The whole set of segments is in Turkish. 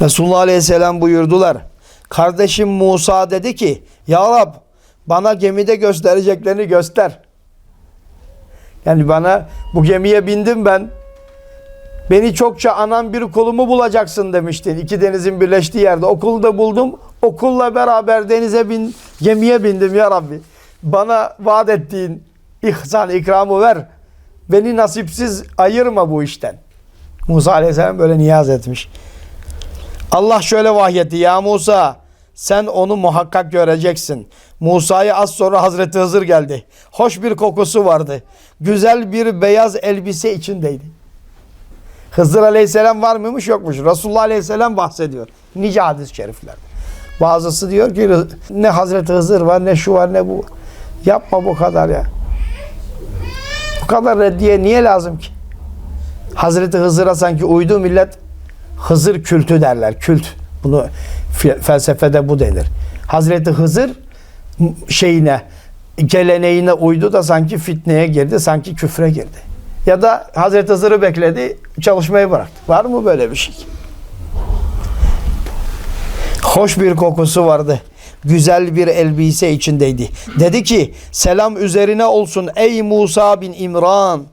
Resulullah Aleyhisselam buyurdular. Kardeşim Musa dedi ki Ya Rab bana gemide göstereceklerini göster. Yani bana bu gemiye bindim ben. Beni çokça anan bir kulumu bulacaksın demiştin. İki denizin birleştiği yerde. Okulu da buldum. Okulla beraber denize bin, gemiye bindim ya Rabbi. Bana vaat ettiğin ihsan, ikramı ver. Beni nasipsiz ayırma bu işten. Musa Aleyhisselam böyle niyaz etmiş. Allah şöyle vahyetti. Ya Musa sen onu muhakkak göreceksin. Musa'ya az sonra Hazreti Hızır geldi. Hoş bir kokusu vardı. Güzel bir beyaz elbise içindeydi. Hızır Aleyhisselam var mıymış yokmuş. Resulullah Aleyhisselam bahsediyor. Nice hadis-i şerifler. Bazısı diyor ki ne Hazreti Hızır var ne şu var ne bu. Yapma bu kadar ya. Bu kadar reddiye niye lazım ki? Hazreti Hızır'a sanki uydu millet Hızır kültü derler. Kült. Bunu fe- felsefede bu denir. Hazreti Hızır şeyine geleneğine uydu da sanki fitneye girdi, sanki küfre girdi. Ya da Hazreti Hızır'ı bekledi, çalışmayı bıraktı. Var mı böyle bir şey? Hoş bir kokusu vardı. Güzel bir elbise içindeydi. Dedi ki selam üzerine olsun ey Musa bin İmran.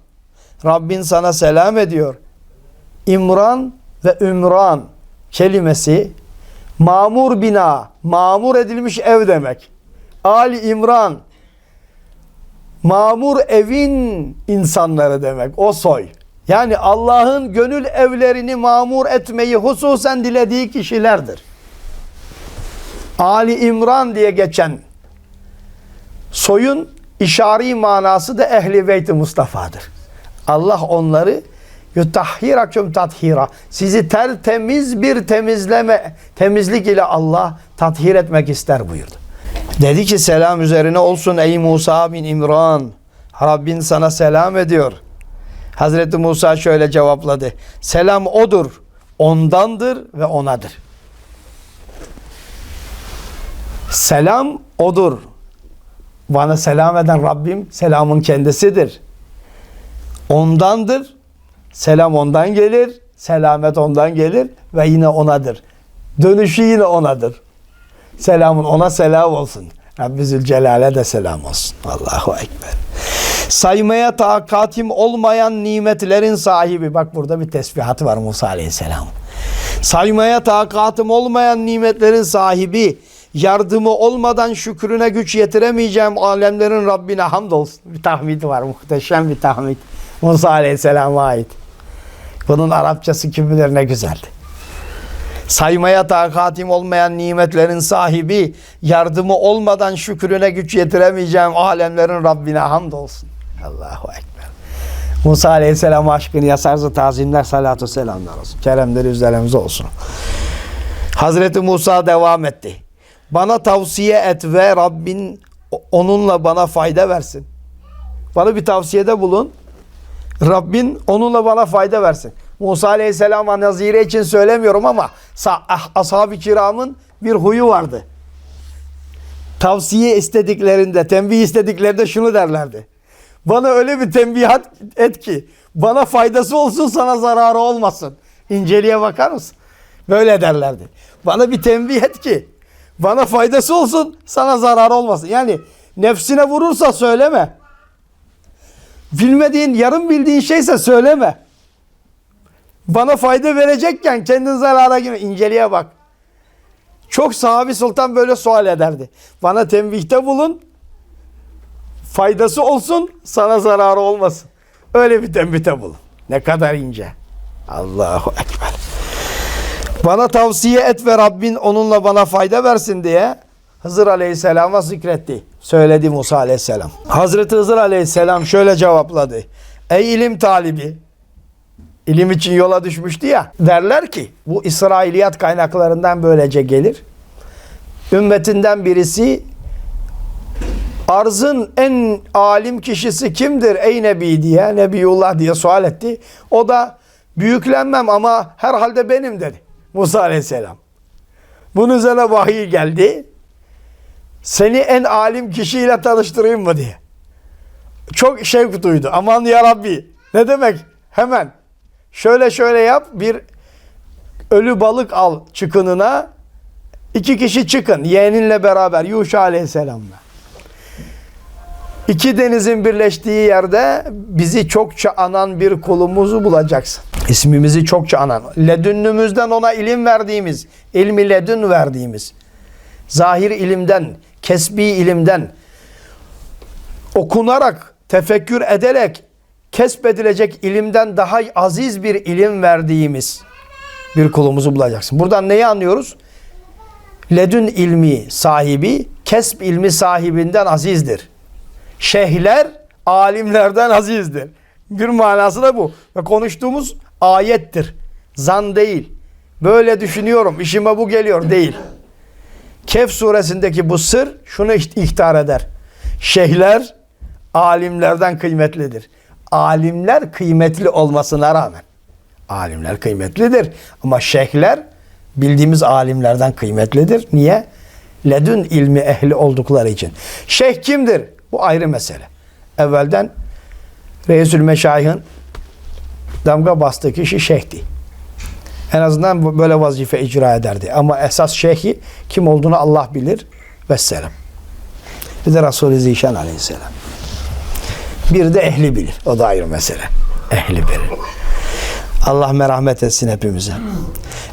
Rabbin sana selam ediyor. İmran ve Ümran kelimesi mamur bina, mamur edilmiş ev demek. Ali İmran mamur evin insanları demek. O soy. Yani Allah'ın gönül evlerini mamur etmeyi hususen dilediği kişilerdir. Ali İmran diye geçen soyun işari manası da Ehli Beyt-i Mustafa'dır. Allah onları yutahhirakum tathira. Sizi tertemiz bir temizleme, temizlik ile Allah tathir etmek ister buyurdu. Dedi ki selam üzerine olsun ey Musa bin İmran. Rabbin sana selam ediyor. Hazreti Musa şöyle cevapladı. Selam odur, ondandır ve onadır. Selam odur. Bana selam eden Rabbim selamın kendisidir. Ondandır. Selam ondan gelir. Selamet ondan gelir ve yine onadır. Dönüşü yine onadır. Selamın ona selam olsun. Rabbi Zülcelal'e de selam olsun. Allahu Ekber. Saymaya takatim olmayan nimetlerin sahibi. Bak burada bir tesbihatı var Musa Aleyhisselam. Saymaya takatım olmayan nimetlerin sahibi. Yardımı olmadan şükrüne güç yetiremeyeceğim alemlerin Rabbine hamdolsun. Bir tahmidi var. Muhteşem bir tahmid. Musa Aleyhisselam'a ait. Bunun Arapçası kim bilir ne güzeldi. Saymaya takatim olmayan nimetlerin sahibi, yardımı olmadan şükrüne güç yetiremeyeceğim alemlerin Rabbine hamdolsun. Allahu Ekber. Musa Aleyhisselam aşkını yasarzı tazimler salatu selamlar olsun. Keremleri üzerimize olsun. Hazreti Musa devam etti. Bana tavsiye et ve Rabbin onunla bana fayda versin. Bana bir tavsiyede bulun. Rabbin onunla bana fayda versin. Musa Aleyhisselam'a nazire için söylemiyorum ama ah- ashab-ı kiramın bir huyu vardı. Tavsiye istediklerinde, tembih istediklerinde şunu derlerdi. Bana öyle bir tembihat et ki bana faydası olsun sana zararı olmasın. İnceliğe bakar mısın? Böyle derlerdi. Bana bir tembih et ki bana faydası olsun sana zararı olmasın. Yani nefsine vurursa söyleme. Bilmediğin, yarım bildiğin şeyse söyleme. Bana fayda verecekken kendin zarara girme. İnceliğe bak. Çok sahabi sultan böyle sual ederdi. Bana tembihte bulun. Faydası olsun, sana zararı olmasın. Öyle bir tembihte bulun. Ne kadar ince. Allahu Ekber. Bana tavsiye et ve Rabbin onunla bana fayda versin diye Hızır Aleyhisselam'a zikretti. Söyledi Musa Aleyhisselam. Hazreti Hızır Aleyhisselam şöyle cevapladı. Ey ilim talibi, ilim için yola düşmüştü ya. Derler ki bu İsrailiyat kaynaklarından böylece gelir. Ümmetinden birisi arzın en alim kişisi kimdir ey Nebi diye Nebiyullah diye sual etti. O da büyüklenmem ama herhalde benim dedi. Musa Aleyhisselam. Bunun üzerine vahiy geldi. Seni en alim kişiyle tanıştırayım mı diye. Çok şevk duydu. Aman ya Rabbi. Ne demek? Hemen. Şöyle şöyle yap. Bir Ölü balık al çıkınına. İki kişi çıkın yeğeninle beraber Yuşa Aleyhisselam'la. İki denizin birleştiği yerde bizi çokça anan bir kulumuzu bulacaksın. İsmimizi çokça anan. Ledünnümüzden ona ilim verdiğimiz, ilmi ledün verdiğimiz, zahir ilimden, kesbi ilimden, okunarak, tefekkür ederek kesbedilecek ilimden daha aziz bir ilim verdiğimiz bir kulumuzu bulacaksın. Buradan neyi anlıyoruz? Ledün ilmi sahibi, kesb ilmi sahibinden azizdir. Şeyhler alimlerden azizdir. Bir manası da bu. Ve konuştuğumuz ayettir. Zan değil. Böyle düşünüyorum, işime bu geliyor değil. Kehf suresindeki bu sır şunu ihtar eder. Şeyhler alimlerden kıymetlidir. Alimler kıymetli olmasına rağmen. Alimler kıymetlidir. Ama şeyhler bildiğimiz alimlerden kıymetlidir. Niye? Ledün ilmi ehli oldukları için. Şeyh kimdir? Bu ayrı mesele. Evvelden Reisül Meşayih'in damga bastığı kişi şeyhti. En azından böyle vazife icra ederdi. Ama esas şeyhi kim olduğunu Allah bilir. Vesselam. Bir de Resulü Zişan aleyhisselam. Bir de ehli bilir. O da ayrı mesele. Ehli bilir. Allah merhamet etsin hepimize.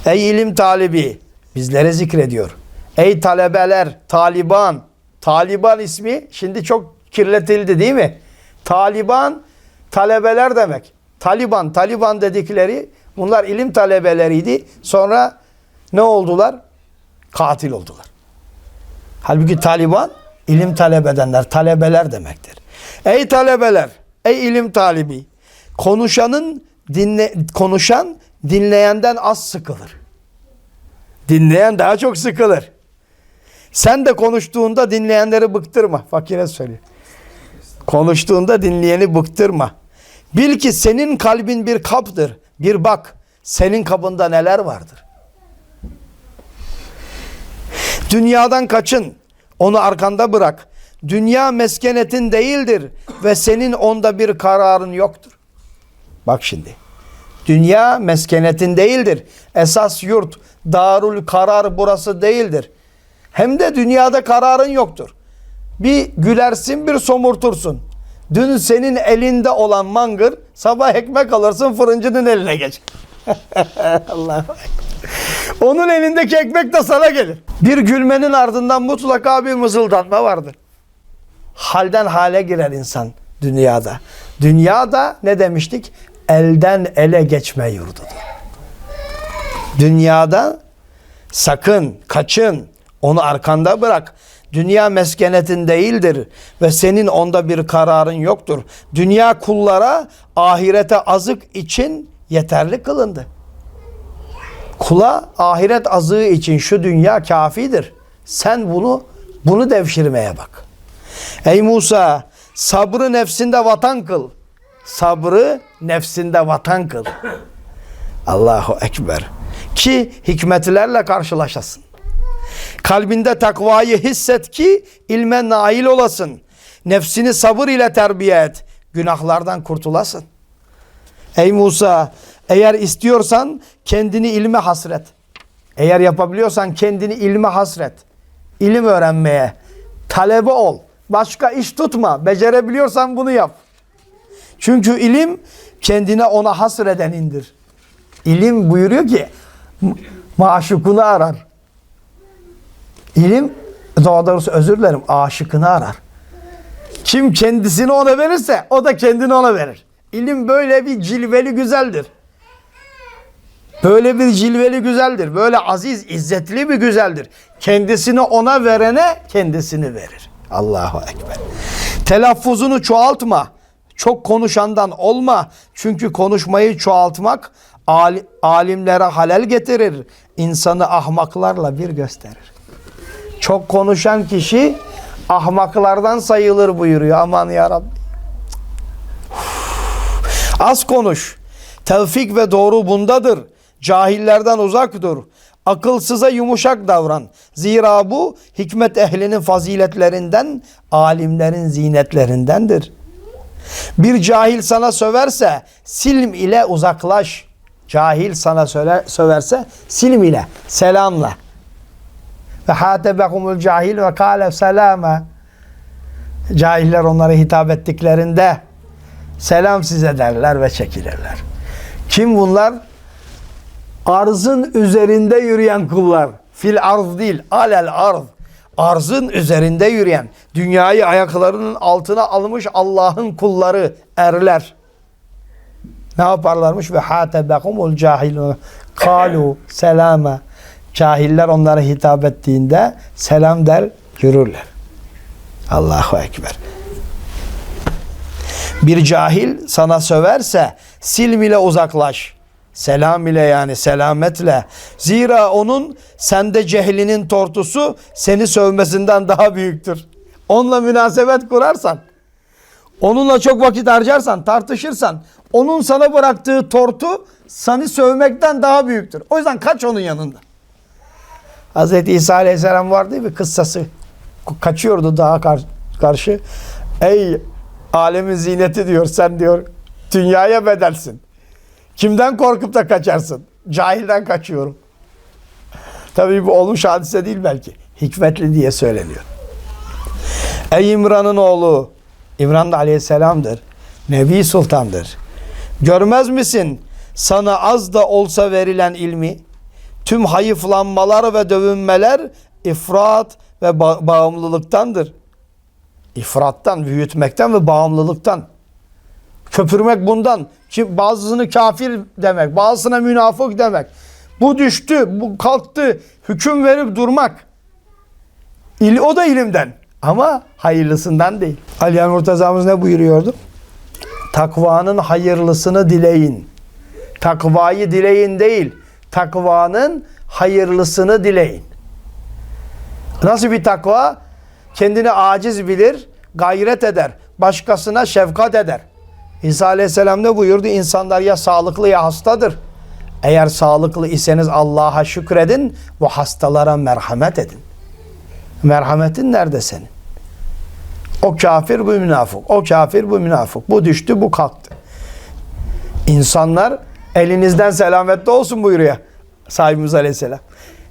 Ey ilim talibi bizlere zikrediyor. Ey talebeler, Taliban. Taliban ismi şimdi çok kirletildi değil mi? Taliban talebeler demek. Taliban, Taliban dedikleri bunlar ilim talebeleriydi. Sonra ne oldular? Katil oldular. Halbuki Taliban ilim talep edenler, talebeler demektir. Ey talebeler, ey ilim talibi. Konuşanın dinle, konuşan dinleyenden az sıkılır. Dinleyen daha çok sıkılır. Sen de konuştuğunda dinleyenleri bıktırma. Fakire söylüyor. Konuştuğunda dinleyeni bıktırma. Bil ki senin kalbin bir kaptır. Bir bak. Senin kabında neler vardır. Dünyadan kaçın. Onu arkanda bırak. Dünya meskenetin değildir ve senin onda bir kararın yoktur. Bak şimdi. Dünya meskenetin değildir. Esas yurt, darul karar burası değildir. Hem de dünyada kararın yoktur. Bir gülersin bir somurtursun. Dün senin elinde olan mangır sabah ekmek alırsın fırıncının eline geç. Allah Onun elindeki ekmek de sana gelir. Bir gülmenin ardından mutlaka bir mızıldanma vardır. Halden hale girer insan dünyada. Dünyada ne demiştik? Elden ele geçme yurdudur. Dünyada sakın, kaçın, onu arkanda bırak. Dünya meskenetin değildir ve senin onda bir kararın yoktur. Dünya kullara ahirete azık için yeterli kılındı. Kula ahiret azığı için şu dünya kafidir. Sen bunu bunu devşirmeye bak. Ey Musa sabrı nefsinde vatan kıl. Sabrı nefsinde vatan kıl. Allahu Ekber. Ki hikmetlerle karşılaşasın. Kalbinde takvayı hisset ki ilme nail olasın. Nefsini sabır ile terbiye et. Günahlardan kurtulasın. Ey Musa eğer istiyorsan kendini ilme hasret. Eğer yapabiliyorsan kendini ilme hasret. İlim öğrenmeye. Talebe ol. Başka iş tutma. Becerebiliyorsan bunu yap. Çünkü ilim kendine ona hasredenindir. İlim buyuruyor ki maşukunu arar. İlim daha doğrusu özür dilerim aşıkını arar. Kim kendisini ona verirse o da kendini ona verir. İlim böyle bir cilveli güzeldir. Böyle bir cilveli güzeldir. Böyle aziz, izzetli bir güzeldir. Kendisini ona verene kendisini verir. Allahu Ekber. Telaffuzunu çoğaltma. Çok konuşandan olma. Çünkü konuşmayı çoğaltmak alimlere halel getirir. İnsanı ahmaklarla bir gösterir. Çok konuşan kişi ahmaklardan sayılır buyuruyor. Aman ya Rabbi. Az konuş. Tevfik ve doğru bundadır. Cahillerden uzak dur. Akılsıza yumuşak davran. Zira bu hikmet ehlinin faziletlerinden, alimlerin zinetlerindendir. Bir cahil sana söverse silm ile uzaklaş. Cahil sana söyle, söverse silm ile, selamla. Ve hatebekumul cahil ve kâle selâme. Cahiller onlara hitap ettiklerinde selam size derler ve çekilirler. Kim bunlar? Arzın üzerinde yürüyen kullar. Fil arz değil, alel arz. Arzın üzerinde yürüyen, dünyayı ayaklarının altına almış Allah'ın kulları, erler. Ne yaparlarmış? Ve hatebekumul cahilun. Kalu selama. Cahiller onlara hitap ettiğinde selam der, yürürler. Allahu Ekber. Bir cahil sana söverse silm ile uzaklaş. Selam ile yani selametle. Zira onun sende cehlinin tortusu seni sövmesinden daha büyüktür. Onunla münasebet kurarsan, onunla çok vakit harcarsan, tartışırsan, onun sana bıraktığı tortu seni sövmekten daha büyüktür. O yüzden kaç onun yanında. Hz. İsa Aleyhisselam var değil mi kıssası? Kaçıyordu daha kar- karşı. Ey alemin ziyneti diyor sen diyor dünyaya bedelsin. Kimden korkup da kaçarsın? Cahilden kaçıyorum. Tabii bu olmuş hadise değil belki. Hikmetli diye söyleniyor. Ey İmran'ın oğlu. İmran da aleyhisselamdır. Nebi sultandır. Görmez misin sana az da olsa verilen ilmi? Tüm hayıflanmalar ve dövünmeler ifrat ve ba- bağımlılıktandır. İfrattan, büyütmekten ve bağımlılıktan. Köpürmek bundan. Ki bazısını kafir demek, bazısına münafık demek. Bu düştü, bu kalktı. Hüküm verip durmak. İl, o da ilimden. Ama hayırlısından değil. Aliyan Murtaza'mız ne buyuruyordu? Takvanın hayırlısını dileyin. Takvayı dileyin değil. Takvanın hayırlısını dileyin. Nasıl bir takva? Kendini aciz bilir, gayret eder. Başkasına şefkat eder. İsa Aleyhisselam ne buyurdu? İnsanlar ya sağlıklı ya hastadır. Eğer sağlıklı iseniz Allah'a şükredin ve hastalara merhamet edin. Merhametin nerede senin? O kafir bu münafık. O kafir bu münafık. Bu düştü bu kalktı. İnsanlar elinizden selametli olsun buyuruyor sahibimiz aleyhisselam.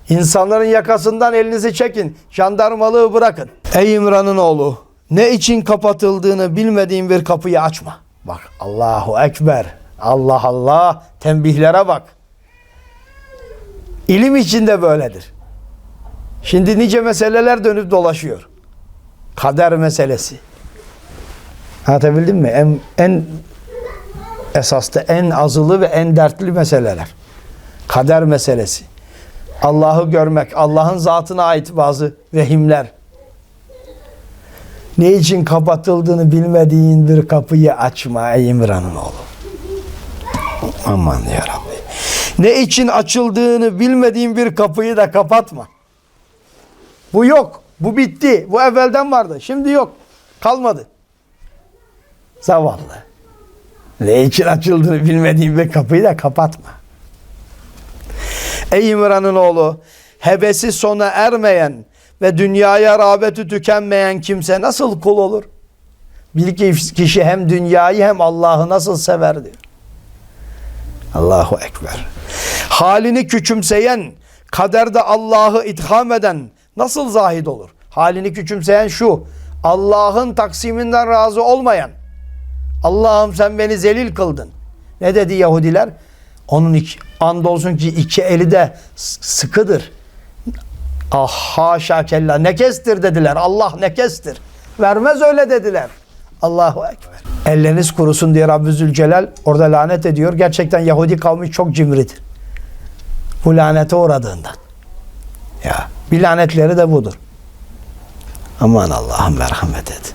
İnsanların yakasından elinizi çekin. Jandarmalığı bırakın. Ey İmran'ın oğlu ne için kapatıldığını bilmediğin bir kapıyı açma. Bak Allahu Ekber. Allah Allah. Tembihlere bak. İlim içinde böyledir. Şimdi nice meseleler dönüp dolaşıyor. Kader meselesi. Anlatabildim mi? En, en esaslı, en azılı ve en dertli meseleler. Kader meselesi. Allah'ı görmek, Allah'ın zatına ait bazı vehimler. Ne için kapatıldığını bilmediğin bir kapıyı açma ey İmran'ın oğlu. Aman ya. Ne için açıldığını bilmediğin bir kapıyı da kapatma. Bu yok. Bu bitti. Bu evvelden vardı. Şimdi yok. Kalmadı. Zavallı. Ne için açıldığını bilmediğin bir kapıyı da kapatma. Ey İmran'ın oğlu, hebesi sona ermeyen ve dünyaya rağbeti tükenmeyen kimse nasıl kul olur? Ki kişi hem dünyayı hem Allah'ı nasıl sever diyor. Allahu Ekber. Halini küçümseyen, kaderde Allah'ı itham eden nasıl zahid olur? Halini küçümseyen şu, Allah'ın taksiminden razı olmayan, Allah'ım sen beni zelil kıldın. Ne dedi Yahudiler? Onun iki, andolsun ki iki eli de sıkıdır. Ah haşa kella nekestir dediler. Allah nekestir. Vermez öyle dediler. Allahu Ekber. Elleriniz kurusun diye Rabbi Zülcelal orada lanet ediyor. Gerçekten Yahudi kavmi çok cimridir. Bu lanete uğradığından. Ya bir lanetleri de budur. Aman Allah'ım merhamet et.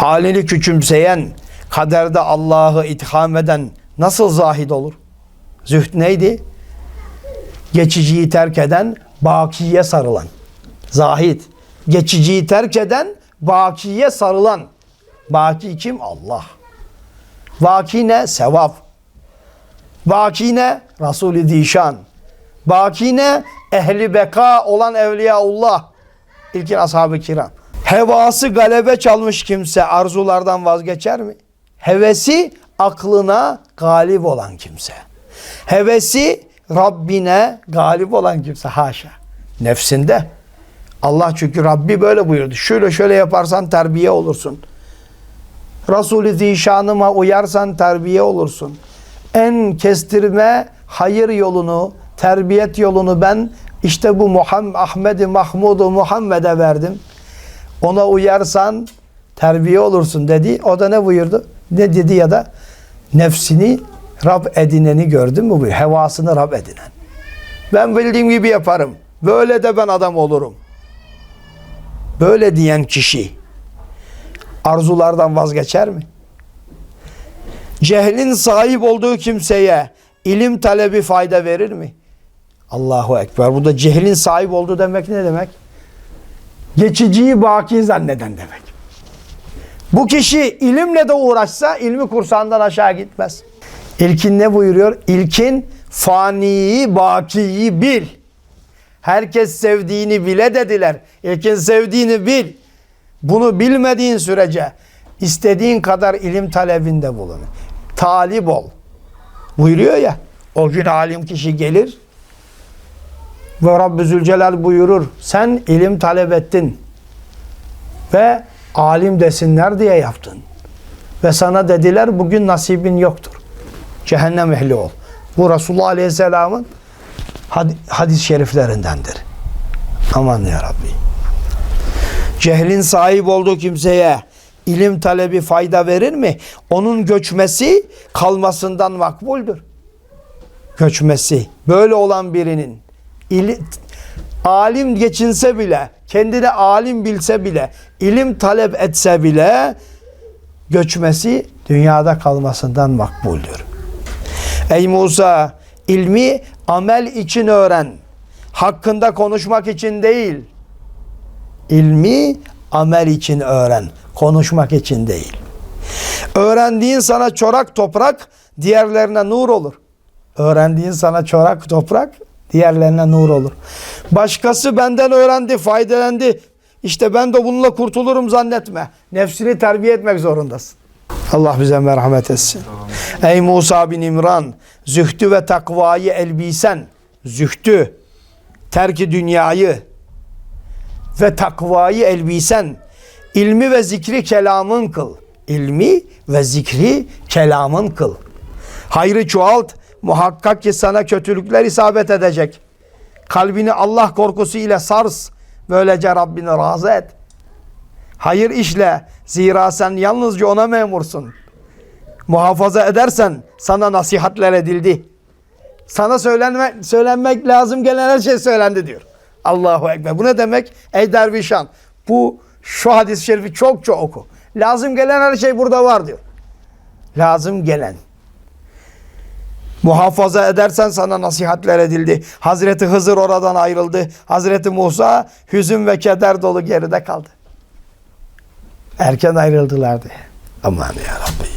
Halini küçümseyen, kaderde Allah'ı itham eden nasıl zahid olur? Zühd neydi? Geçiciyi terk eden, bakiye sarılan. Zahid. Geçiciyi terk eden, bakiye sarılan. Baki kim? Allah. Baki ne? Sevap. Baki ne? Resul-i Dişan. Baki ne? Ehli beka olan Evliyaullah. İlkin ashab-ı kiram. Hevası galebe çalmış kimse arzulardan vazgeçer mi? Hevesi aklına galip olan kimse. Hevesi Rabbine galip olan kimse. Haşa. Nefsinde. Allah çünkü Rabbi böyle buyurdu. Şöyle şöyle yaparsan terbiye olursun. Resul-i Zişanıma uyarsan terbiye olursun. En kestirme hayır yolunu, terbiyet yolunu ben işte bu Muhammed, Ahmedi Mahmud'u Muhammed'e verdim. Ona uyarsan terbiye olursun dedi. O da ne buyurdu? Ne dedi ya da nefsini Rab edineni gördün mü? bu? Hevasını Rab edinen. Ben bildiğim gibi yaparım. Böyle de ben adam olurum. Böyle diyen kişi arzulardan vazgeçer mi? Cehlin sahip olduğu kimseye ilim talebi fayda verir mi? Allahu Ekber. Burada cehlin sahip olduğu demek ne demek? Geçiciyi baki zanneden demek. Bu kişi ilimle de uğraşsa ilmi kursağından aşağı gitmez. İlkin ne buyuruyor? İlkin faniyi, bakiyi bil. Herkes sevdiğini bile dediler. İlkin sevdiğini bil. Bunu bilmediğin sürece istediğin kadar ilim talebinde bulun. Talip ol. Buyuruyor ya. O gün alim kişi gelir ve Rabbi Zülcelal buyurur. Sen ilim talep ettin ve alim desinler diye yaptın. Ve sana dediler bugün nasibin yoktur. Cehennem ehli ol. Bu Resulullah Aleyhisselam'ın had- hadis-i şeriflerindendir. Aman ya Rabbi. Cehlin sahip olduğu kimseye ilim talebi fayda verir mi? Onun göçmesi kalmasından makbuldür. Göçmesi. Böyle olan birinin ili, alim geçinse bile, kendine alim bilse bile, ilim talep etse bile göçmesi dünyada kalmasından makbuldür. Ey Musa ilmi amel için öğren. Hakkında konuşmak için değil. İlmi amel için öğren. Konuşmak için değil. Öğrendiğin sana çorak toprak, diğerlerine nur olur. Öğrendiğin sana çorak toprak, diğerlerine nur olur. Başkası benden öğrendi, faydalandı. İşte ben de bununla kurtulurum zannetme. Nefsini terbiye etmek zorundasın. Allah bize merhamet etsin. Ey Musa bin İmran, zühdü ve takvayı elbisen, zühdü, terki dünyayı ve takvayı elbisen, ilmi ve zikri kelamın kıl. İlmi ve zikri kelamın kıl. Hayrı çoğalt, muhakkak ki sana kötülükler isabet edecek. Kalbini Allah korkusu ile sars, böylece Rabbini razı et. Hayır işle, zira sen yalnızca ona memursun. Muhafaza edersen sana nasihatler edildi. Sana söylenme, söylenmek lazım gelen her şey söylendi diyor. Allahu Ekber. Bu ne demek? Ey dervişan. Bu şu hadis-i şerifi çok çok oku. Lazım gelen her şey burada var diyor. Lazım gelen. Muhafaza edersen sana nasihatler edildi. Hazreti Hızır oradan ayrıldı. Hazreti Musa hüzün ve keder dolu geride kaldı. Erken ayrıldılar diye. Aman ya Rabbi.